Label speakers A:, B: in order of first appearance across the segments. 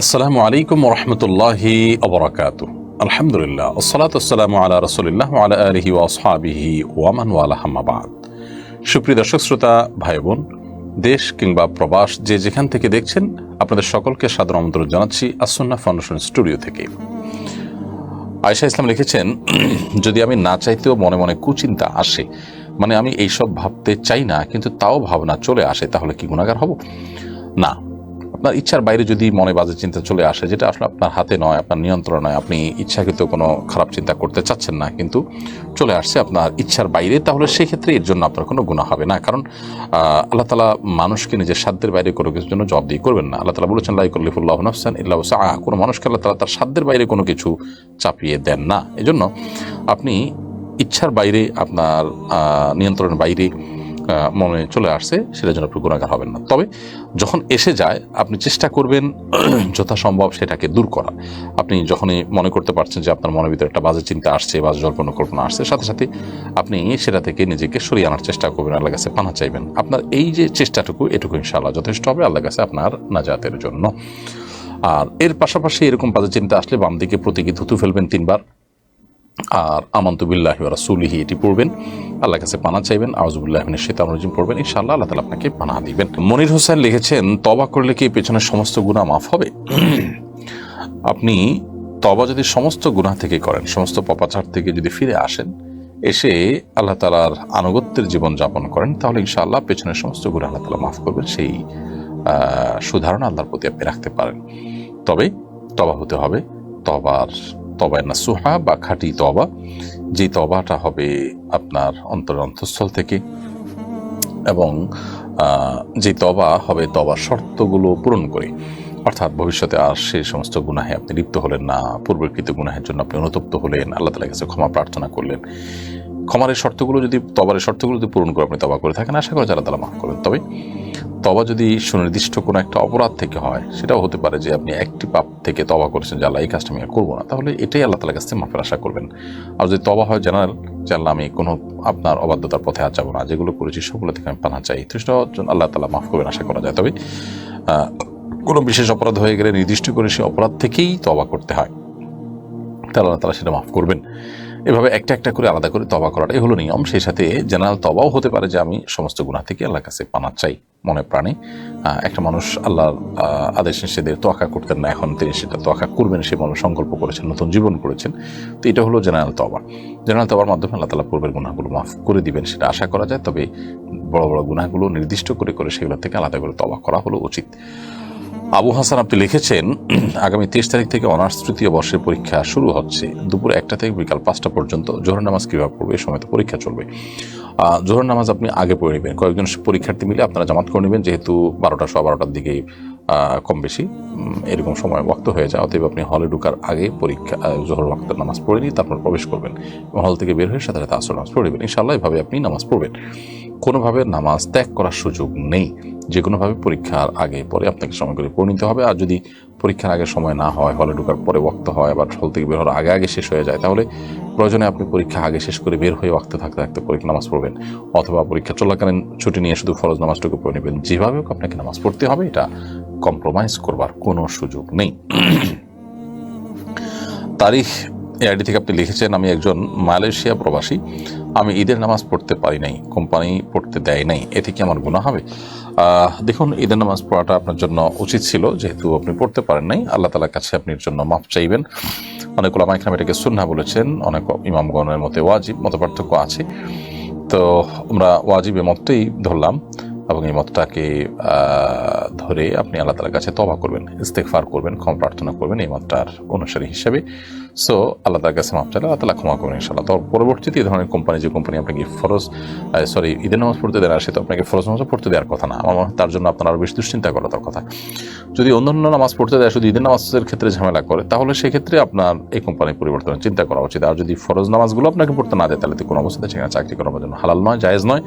A: আসসালামু আলাইকুম রহমতুল্লাহি অবরাকাত আলহামদুলিল্লাহ, আসসালাতু আসসালামু আলা রসুলিল্লাহ আলা আলহি ওয়াসহাবিহি ওয়ামান ওয়ালা হাম্মাবাদ সুপ্রিয় দর্শক, শ্রোতা ভাই বোন দেশ কিংবা প্রবাস যে যেখান থেকে দেখছেন, আপনাদের সকলকে সাদর আমন্ত্রণ জানাচ্ছি আসন্না ফাউন্ডেশন স্টুডিও থেকে। আয়সা ইসলাম লিখেছেন, যদি আমি না চাইতেও মনে মনে কুচিন্তা আসে মানে আমি এইসব ভাবতে চাই না, কিন্তু তাও ভাবনা চলে আসে, তাহলে কি গুণাগার হব? না। আপনার ইচ্ছার বাইরে যদি মনে বাজে চিন্তা চলে আসে যেটা আসলে আপনার হাতে নয় আপনার নিয়ন্ত্রণ নয় আপনি ইচ্ছাকৃত কোনো খারাপ চিন্তা করতে চাচ্ছেন না কিন্তু চলে আসছে আপনার ইচ্ছার বাইরে তাহলে সেক্ষেত্রে এর জন্য আপনার কোনো গুণা হবে না। কারণ আহ, আল্লাহ তালা মানুষকে নিজের সাধ্যের বাইরে কোনো কিছুর জন্য দিয়ে করবেন না। আল্লাহ তালা বলেছেন লাইকুল্লিফুল্লাহ নফসান ইল্লাহ সাহা কোনো মানুষকে আল্লাহ তালা তার সাধ্যের বাইরে কোনো কিছু চাপিয়ে দেন না। এজন্য আপনি ইচ্ছার বাইরে আপনার নিয়ন্ত্রণের বাইরে আহ, মনে চলে আসছে, সেটার জন্য আপনি গুণাগার হবেন না। তবে যখন এসে যায়, আপনি চেষ্টা করবেন যথাসম্ভব সেটাকে দূর করা আপনি যখনই মনে করতে পারছেন যে আপনার মনের ভিতরে একটা বাজে চিন্তা আসছে বাজে জল্পনা কল্পনা আসছে, সাথে সাথে আপনি সেটা থেকে নিজেকে সরিয়ে আনার চেষ্টা করবেন আল্লাহ কাছে পানা চাইবেন। আপনার এই যে চেষ্টাটুকু, এটুকু ইনশাআল্লাহ যথেষ্ট হবে আল্লাহ কাছে আপনার নাজাতের জন্য। আর এর পাশাপাশি এরকম বাজে চিন্তা আসলে বাম দিকে প্রতীকী থুতু ফেলবেন তিনবার। আর আমন্তবিল্লাহ রাসুলিহি, এটি পড়বেন। আল্লাহ কাছে পানা চাইবেন আউজবুল্লাহ শেতান রজিম পড়বেন, ইনশাআল্লাহ আল্লাহ তালা আপনাকে পানা দিবেন। মনির হোসেন লিখেছেন তবা করলে কি পেছনের সমস্ত গুণা মাফ হবে? আপনি তবা যদি সমস্ত গুনাহ থেকে করেন, সমস্ত পপাচার থেকে যদি ফিরে আসেন, এসে আল্লাহ তালার আনুগত্যের জীবন যাপন করেন, তাহলে ইনশাআল্লাহ পেছনের সমস্ত গুণা আল্লাহ তালা মাফ করবেন, সেই সুধারণা আল্লাহর প্রতি আপনি রাখতে পারেন। তবে তবা হতে হবে তবার তবায় না সুহা বা খাঁটি তবা, যে তবাটা হবে আপনার অন্তর অন্তঃস্থল থেকে। এবং যে তবা হবে তবার শর্তগুলো পূরণ করে। অর্থাৎ ভবিষ্যতে আর সেই সমস্ত গুনাহে আপনি লিপ্ত হলেন না, পূর্বকৃত গুনাহের জন্য আপনি অনুতপ্ত হলেন, আল্লাহ তালার কাছে ক্ষমা প্রার্থনা করলেন। ক্ষমার এই শর্তগুলো যদি, তবার এই শর্তগুলো যদি পূরণ করে আপনি তবা করে থাকেন, আশা করি যারা তারা মাফ করবেন। তবে তবা যদি সুনির্দিষ্ট কোনো একটা অপরাধ থেকে হয়, সেটাও হতে পারে যে আপনি একটি পাপ থেকে তবা করেছেন যে আল্লাহ এই কাজটা আমি করব না। তাহলে এটাই আল্লাহ তালার কাছ থেকে মাফের আশা করবেন। আর যদি তবা হয় জেনারেল যে আল্লাহ আমি কোনো আপনার অবাধ্যতার পথে আর যাব না। যেগুলো করেছি সেগুলো থেকে আমি পানা চাই। তো সেটাও আল্লাহ তালা মাফ করবেন আশা করা যায়। তবে কোনো বিশেষ অপরাধ হয়ে গেলে নির্দিষ্ট করে সেই অপরাধ থেকেই তবা করতে হয়। তাহলে আল্লাহ তালা সেটা মাফ করবেন। এভাবে একটা একটা করে আলাদা করে তবা করাটা করাটাই হলো নিয়ম। সেই সাথে জেনারেল তবাও হতে পারে যে আমি সমস্ত গুণা থেকে আল্লাহর কাছে পানা চাই মনে প্রাণে। একটা মানুষ আল্লাহর আদেশ নিষেধের তোয়াক্কা করতেন না, এখন তিনি সেটা তোয়াক্কা করবেন, সে মানুষ সংকল্প করেছেন, নতুন জীবন করেছেন। তো এটা হলো জেনারেল তবা জেনারেল তবার মাধ্যমে আল্লাহ তালা পূর্বের গুণাগুলো মাফ করে দিবেন, সেটা আশা করা যায়। তবে বড় বড় গুণাগুলো নির্দিষ্ট করে করে সেগুলো থেকে আলাদা করে তবা করা হলো উচিত। আবু হাসান আপনি লিখেছেন, আগামী তেইশ তারিখ থেকে অনার্স তৃতীয় বর্ষের পরীক্ষা শুরু হচ্ছে। দুপুর একটা থেকে বিকাল পাঁচটা পর্যন্ত জোহর নামাজ কীভাবে পড়বে এই সময় তো পরীক্ষা চলবে। জোহর নামাজ আপনি আগে পড়ে নেবেন। কয়েকজন পরীক্ষার্থী মিলে আপনারা জামাত করে নেবেন, যেহেতু বারোটা, সোয়া বারোটার দিকেই কম বেশি। এরকম সময় বক্ত হয়ে যায়, অতএব আপনি হলে ঢুকার আগে পরীক্ষা জোহর ওয়াক্তের নামাজ পড়ে নিয়ে তারপর প্রবেশ করবেন। হল থেকে বের হয়ে সাথে সাথে আসর নামাজ পড়ে নেবেন। ইনশাল্লাহ এভাবে আপনি নামাজ পড়বেন। কোনোভাবে নামাজ ত্যাগ করার সুযোগ নেই। যে কোনোভাবে পরীক্ষার আগে পরে আপনাকে সময় করে পড়ে নিতে হবে। আর যদি পরীক্ষার আগে সময় না হয়, হলে ঢোকার পরে ওয়াক্ত হয় বা হল থেকে বের হওয়ার আগে আগে শেষ হয়ে যায়, তাহলে প্রয়োজনে আপনি পরীক্ষা আগে শেষ করে বের হয়ে ওয়াক্তে থাকতে থাকতে পরীক্ষা নামাজ পড়বেন? অথবা পরীক্ষা চলাকালীন ছুটি নিয়ে শুধু ফরজ নামাজটুকু পড়ে নেবেন। যেভাবে হোক আপনাকে নামাজ পড়তে হবে, এটা কম্প্রোমাইজ করবার কোনো সুযোগ নেই। তারিখ এআইডি থেকে আপনি লিখেছেন, আমি একজন মালয়েশিয়া প্রবাসী, আমি ঈদের নামাজ পড়তে পারি নাই, কোম্পানি পড়তে দেয় নাই, এতে কি আমার গুণা হবে? দেখুন, ঈদের নামাজ পড়াটা আপনার জন্য উচিত ছিল, যেহেতু আপনি পড়তে পারেন নাই, আল্লাহ তালার কাছে আপনি এর জন্য মাফ চাইবেন। অনেক ওলামা ইকরাম এটাকে সুন্না বলেছেন, অনেক ইমামগণের মতে ওয়াজিব মত পার্থক্য আছে। তো আমরা ওয়াজিবের মতটাই ধরলাম এবং এই মতটাকে ধরে আপনি আল্লাহ তালার কাছে তবা করবেন ইস্তেকফার করবেন, ক্ষমা প্রার্থনা করবেন, এই মতটার অনুসারী হিসেবে। সো আল্লাহ তার কাছে মাফ চাইলে আল্লাহ ক্ষমা করবেন ইনশাল্লাহ তো পরবর্তীতে এই ধরনের কোম্পানি যে কোম্পানি আপনাকে ফরজ সরি ঈদের নামাজ পড়তে দেয় না, সে তো আপনাকে ফরজ নামাজ পড়তে দেওয়ার কথা না। আমার তার জন্য আপনার আরও বেশি দুশ্চিন্তা করা তার কথা। যদি অন্যান্য নামাজ পড়তে দেয়, শুধু ঈদের নামাজের ক্ষেত্রে ঝামেলা করে, তাহলে সেক্ষেত্রে আপনার এই কোম্পানির পরিবর্তনের চিন্তা করা উচিত। আর যদি ফরজ নামাজগুলো আপনাকে পড়তে না দেয়, তাহলে তো কোনো অবস্থাতে সেখানে চাকরি করার জন্য হালাল নয়, জায়েজ নয়।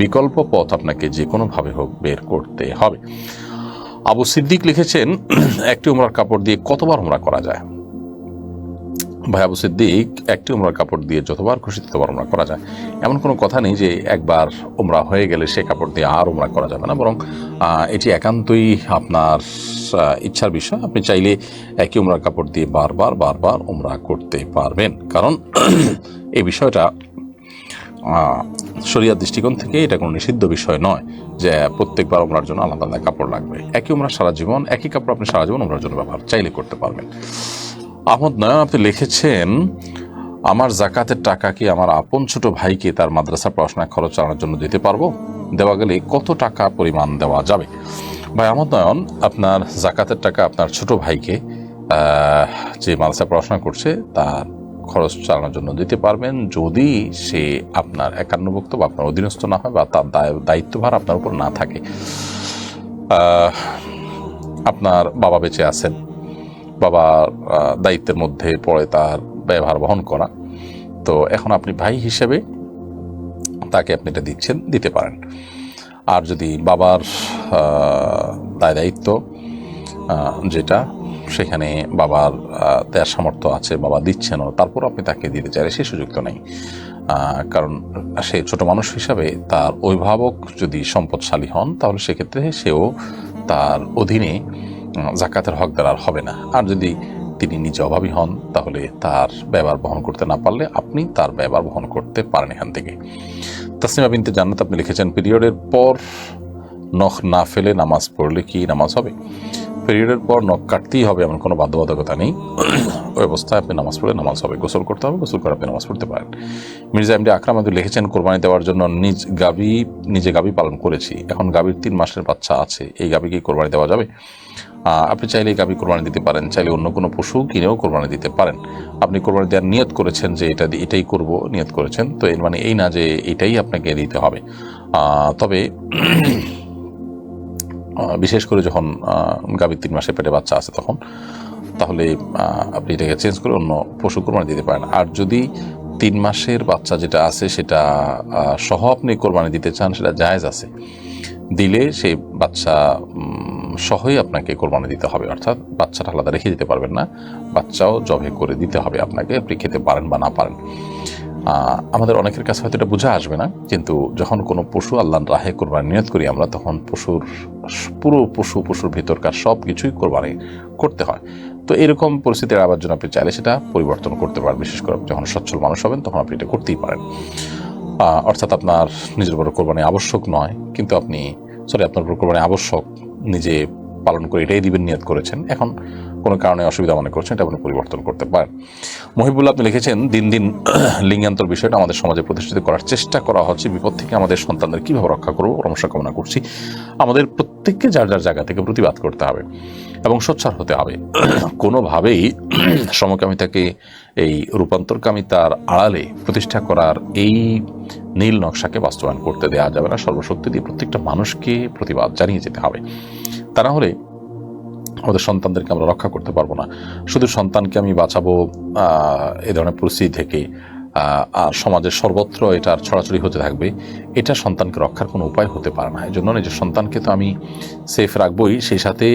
A: বিকল্প পথ আপনাকে যে কোনোভাবে হোক বের করতে হবে। আবু সিদ্দিক লিখেছেন, একটি উমরার কাপড় দিয়ে কতবার উমরা করা যায়? ভাই আবু সিদ্দিক, একটি উমরার কাপড় দিয়ে যতবার খুশি ততবার উমরা করা যায়। এমন কোনো কথা নেই যে একবার উমরা হয়ে গেলে সে কাপড় দিয়ে আর উমরা করা যাবে না, বরং এটি একান্তই আপনার ইচ্ছার বিষয়। আপনি চাইলে একই উমরার কাপড় দিয়ে বারবার বারবার উমরা করতে পারবেন। কারণ, এই বিষয়টা শরিয়ার দৃষ্টিকোণ থেকে এটা কোনো নিষিদ্ধ বিষয় নয় যে প্রত্যেকবার উমরার জন্য আলাদা আলাদা কাপড় লাগবে। একই উমরা সারা জীবন, একই কাপড় আপনি সারা জীবন উমরার জন্য ব্যবহার, চাইলে করতে পারবেন। আহমদ নয়ন, আপনি লিখেছেন, আমার জাকাতের টাকা কি আমার আপন ছোট ভাইকে তার মাদ্রাসা পড়াশোনা খরচ চালানোর জন্য দিতে পারব? দেওয়া গেলে কত টাকা পরিমাণ দেওয়া যাবে? ভাই আহমদ নয়ন, আপনার জাকাতের টাকা আপনার ছোট ভাইকে যে মাদ্রাসা পড়াশোনা করছে, তার খরচ চালানোর জন্য দিতে পারবেন যদি সে আপনার একান্নভুক্ত বা আপনার অধীনস্থ না হয় বা তার দায়- দায়িত্বভার আপনার উপর না থাকে। আপনার বাবা বেঁচে আছেন। বাবার দায়িত্বের মধ্যে পড়ে তার ব্যবহার বহন করা। তো এখন আপনি ভাই হিসেবে তাকে আপনি এটা দিচ্ছেন দিতে পারেন। আর যদি বাবার দায় দায়িত্ব যেটা সেখানে বাবার আহ, দেওয়ার সামর্থ্য আছে বাবা দিচ্ছেনও তারপর আপনি তাকে দিতে চাইলে সে সুযোগ তো নেই। কারণ সে ছোট মানুষ হিসাবে তার অভিভাবক যদি সম্পদশালী হন তাহলে সেক্ষেত্রে সেও তার অধীনে জাকাতের হকদার হবে না। আর যদি তিনি নিজে অভাবী হন, তাহলে তার ব্যবহার বহন করতে না পারলে আপনি তার ব্যবহার বহন করতে পারেন এখান থেকে। তাসনিমা বিনতে জান্নাত আপনি লিখেছেন, পিরিয়ডের পর নখ না ফেলে নামাজ পড়লে কি নামাজ হবে? পিরিয়ডের পর নখ কাটতেই হবে এমন কোনো বাধ্যবাধকতা নেই। ওই অবস্থায় আপনি নামাজ পড়লে নামাজ হবে, গোসল করতে হবে, গোসল করে আপনি নামাজ পড়তে পারেন। মির্জা এমডি আকরাম আব্দুল লিখেছেন কোরবানি দেওয়ার জন্য নিজ গাবি, নিজে গাবি পালন করেছি। এখন গাবির তিন মাসের বাচ্চা আছে, এই গাবিকে কোরবানি দেওয়া যাবে? আপনি চাইলে এই গাবি কোরবানি দিতে পারেন, চাইলে অন্য কোনো পশু কিনেও কোরবানি দিতে পারেন। আপনি কোরবানি দেওয়ার নিয়ত করেছেন যে এটা এটাই করব, নিয়ত করেছেন। তো এর মানে এই না যে এটাই আপনাকে দিতে হবে। তবে বিশেষ করে যখন গাভীর তিন মাসে পেটে বাচ্চা আছে তখন, তাহলে আপনি এটাকে চেঞ্জ করে অন্য পশু কোরবানি দিতে পারেন। আর যদি তিন মাসের বাচ্চা যেটা আছে সেটা সহ আপনি কোরবানি দিতে চান, সেটা জায়েজ আছে, দিলে সেই বাচ্চা সহই আপনাকে কোরবানি দিতে হবে। অর্থাৎ বাচ্চাটা আলাদা রেখে দিতে পারবেন না, বাচ্চাও জবে করে দিতে হবে আপনাকে, আপনি খেতে পারেন বা না পারেন। আমাদের অনেকের কাছে হয়তো এটা বোঝা আসবে না, কিন্তু যখন কোনো পশু আল্লাহর রাহে কোরবানি নিয়ত করি আমরা, তখন পশুর, পুরো পশু, পশুর ভিতরকার সব কিছুই কোরবানি করতে হয়। তো এরকম পরিস্থিতির আবার জন্য আপনি চাইলে সেটা পরিবর্তন করতে পারেন, বিশেষ করে যখন সচ্ছল মানুষ হবেন, তখন আপনি এটা করতেই পারেন। অর্থাৎ আপনার নিজের উপর কোরবানি আবশ্যক নয়, কিন্তু আপনি সরি আপনার উপর কোরবানি আবশ্যক, নিজে পালন করে এটাই দিবেন, নিয়ত করেছেন। এখন কোনো কারণে অসুবিধা মনে করছেন, এটা আপনি পরিবর্তন করতে পারেন। মহিবুল্লাহ, আপনি লিখেছেন, দিন দিন লিঙ্গান্তর বিষয়টা আমাদের সমাজে প্রতিষ্ঠিত করার চেষ্টা করা হচ্ছে। বিপদ থেকে আমাদের সন্তানদের কীভাবে রক্ষা করব পরামর্শ কামনা করছি। আমাদের প্রত্যেককে যার যার জায়গা থেকে প্রতিবাদ করতে হবে এবং সোচ্চার হতে হবে। কোনোভাবেই সমকামিতাকে এই রূপান্তরকামিতার আড়ালে প্রতিষ্ঠা করার এই নীল নকশাকে বাস্তবায়ন করতে দেওয়া যাবে না। সর্বশক্তি দিয়ে প্রত্যেকটা মানুষকে প্রতিবাদ জানিয়ে যেতে হবে। তা না হলে আমাদের সন্তানদেরকে আমরা রক্ষা করতে পারব না। শুধু সন্তানকে আমি বাঁচাবো এ ধরনের পরিস্থিতি থেকে আর সমাজের সর্বত্র এটার ছড়াছড়ি হতে থাকবে, এটা সন্তানকে রক্ষার কোনো উপায় হতে পারে না। এই জন্য নিজের সন্তানকে তো আমি সেফ রাখবই, সেই সাথে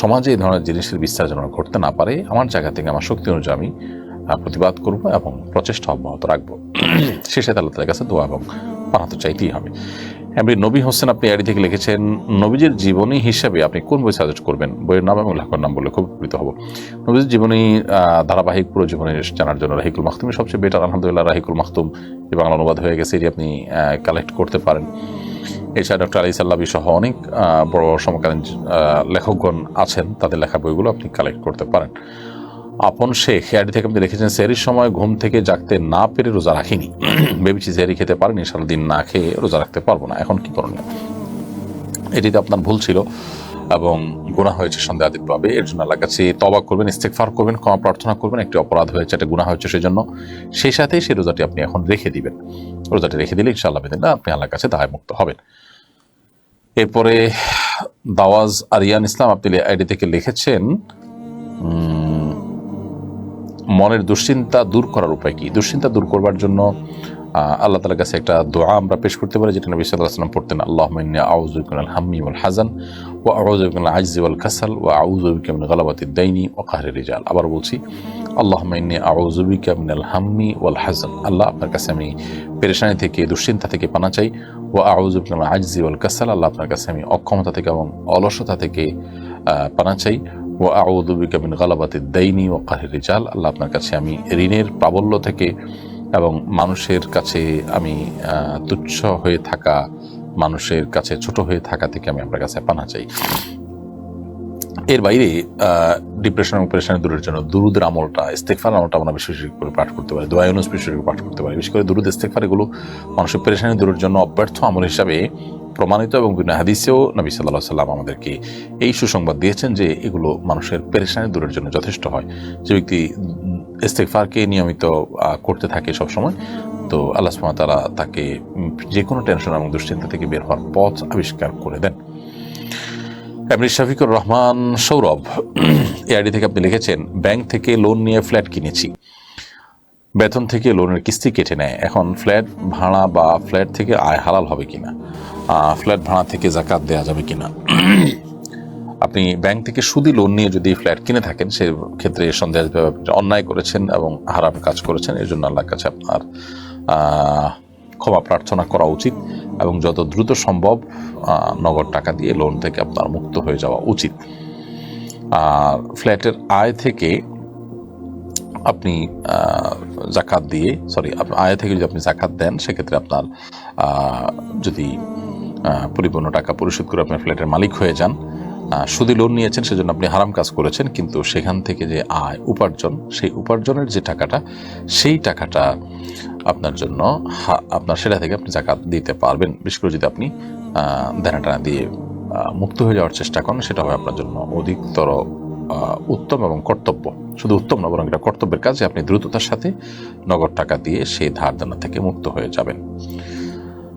A: সমাজে এই ধরনের জিনিসের বিস্তার যেন ঘটতে না পারে, আমার জায়গা থেকে, আমার শক্তি অনুযায়ী আমি প্রতিবাদ করব এবং প্রচেষ্টা অব্যাহত রাখব। সাথে আল্লাহ তাদের কাছে দোয়া এবং পানা তো চাইতেই হবে। এমনি নবী হোসেন আপনি আইডি থেকে লিখেছেন, নবীজের জীবনী হিসেবে আপনি কোন বই সাজেস্ট করবেন? বইয়ের নাম এবং লেখকের নাম বলে খুব উপকৃত হব। নবীজের জীবনী ধারাবাহিক পুরো জীবনী জানার জন্য রাহিকুল মাহতুমই সবচেয়ে বেটার আলহামদুলিল্লাহ, রাহিকুল মাহতুম এই বাংলা অনুবাদ হয়ে গেছে, এটি আপনি কালেক্ট করতে পারেন। এছাড়া ডক্টর আলী সাল্লাবি সহ অনেক বড় সমকালীন লেখকগণ আছেন, তাদের লেখা বইগুলো আপনি কালেক্ট করতে পারেন। আপন শেখ হেয়ারি থেকে আপনি লিখেছেন সেরির সময় ঘুম থেকে জাগতে না পেরে রোজা রাখিনি। ভেবেছি সেরি খেতে পারেনি, সারাদিন না খেয়ে রোজা রাখতে পারব না। এখন কি করণীয়? এটিতে আপনার ভুল ছিল এবং গুণা হয়েছে সন্দেহাতীতভাবে এর জন্য আল্লাহ কাছে তবা করবেন ইস্তেকফার করবেন, ক্ষমা প্রার্থনা করবেন। একটি অপরাধ হয়েছে, একটা গুণা হয়েছে সেই জন্য সেই সাথে সেই রোজাটি আপনি এখন রেখে দিবেন। রোজাটি রেখে দিলে ইনশাআল্লাহ বেদিনা আপনি আল্লাহর কাছে দায় মুক্ত হবেন। এরপরে দাওয়াজ আরিয়ান ইসলাম, আপনি আইডি থেকে লিখেছেন মনের দুশ্চিন্তা দূর করার উপায় কি? দুশ্চিন্তা দূর করবার জন্য আল্লাহ তালার কাছে একটা দোয়া আমরা পেশ করতে পারি, যেটা নবী সাল্লাহ সাল্লাম পড়তেন আল্লাহ আউজুবিন হাম্মি ওয়াল হাজান ও আউজুবিন আজজি ওয়াল কাসাল ও আউজুবিন গালাবাতির দাইনি ও কাহরে রিজাল। আবার বলছি আল্লাহ মাইনে আউজুবিকা মিনাল হাম্মি ওয়াল হাজান আল্লাহ আপনার কাছে আমি পেরেশানি থেকে, দুশ্চিন্তা থেকে পানা চাই। ও আউজুবিকাল আজজি ওয়াল কাসাল। আল্লাহ আপনার কাছে আমি অক্ষমতা থেকে এবং অলসতা থেকে পানা চাই। ও আউদুবিকা মিন গালাবাতি দাইনি ও কাহির রিজাল, আল্লাহ আপনার কাছে আমি ঋণের প্রাবল্য থেকে এবং মানুষের কাছে আমি তুচ্ছ হয়ে থাকা, মানুষের কাছে ছোট হয়ে থাকা থেকে আমি আপনার কাছে পানা চাই। এর বাইরে ডিপ্রেশন এবং প্রেশান দূরের জন্য দুরুদের আমলটা ইস্তেকফার আমলটা আমরা বেশি বেশি করে পাঠ করতে পারি দোয়ায়নুস বেশি বেশি করে পাঠ করতে পারি। বিশেষ করে দুরুদ ইস্তেকফার এগুলো মানুষের পেরেশানি দূরের জন্য অব্যর্থ আমল হিসাবে প্রমাণিত এবং বিভিন্ন হাদিসেও নবী সাল্লাহ সাল্লাম আমাদেরকে এই সুসংবাদ দিয়েছেন যে এগুলো মানুষের পেরেশানি দূরের জন্য যথেষ্ট হয়। যে ব্যক্তি ইস্তেকফারকে নিয়মিত করতে থাকে সবসময়, তো আল্লাহ ওয়া তাকে যে কোনো টেনশন এবং দুশ্চিন্তা থেকে বের হওয়ার পথ আবিষ্কার করে দেন। এমনি শফিকুর রহমান সৌরভ এআইডি থেকে আপনি লিখেছেন, ব্যাংক থেকে লোন নিয়ে ফ্ল্যাট কিনেছি। বেতন থেকে লোনের কিস্তি কেটে নেয়। এখন ফ্ল্যাট ভাড়া বা ফ্ল্যাট থেকে আয় হালাল হবে কিনা? ফ্ল্যাট ভাড়া থেকে জাকাত দেওয়া যাবে কিনা? আপনি ব্যাংক থেকে সুদি লোন নিয়ে যদি ফ্ল্যাট কিনে থাকেন সে ক্ষেত্রে সন্দেহ আসবে আপনি অন্যায় করেছেন এবং হারাম কাজ করেছেন এই জন্য আল্লাহর কাছে আপনার ক্ষমা প্রার্থনা করা উচিত এবং যত দ্রুত সম্ভব নগদ টাকা দিয়ে লোন থেকে আপনার মুক্ত হয়ে যাওয়া উচিত। আর ফ্ল্যাটের আয় থেকে আপনি জাকাত দিয়ে সরি আয় থেকে যদি আপনি জাকাত দেন, সেক্ষেত্রে আপনার যদি পরিপূর্ণ টাকা পরিশোধ করে আপনার ফ্ল্যাটের মালিক হয়ে যান সুদী লোন নিয়েছেন, সেজন্য আপনি হারাম কাজ করেছেন, কিন্তু সেখান থেকে যে আয়, উপার্জন, সেই উপার্জনের যে টাকাটা, সেই টাকাটা আপনার জন্য আপনার সেটা থেকে আপনি জাকাত দিতে পারবেন। বিশেষ করে যদি আপনি দেনা টানা দিয়ে মুক্ত হয়ে যাওয়ার চেষ্টা করেন, সেটা হবে আপনার জন্য অধিকতর উত্তম এবং কর্তব্য। শুধু উত্তম না, বরং এটা কর্তব্যের কাজে আপনি দ্রুততার সাথে নগদ টাকা দিয়ে সেই ধার দানা থেকে মুক্ত হয়ে যাবেন।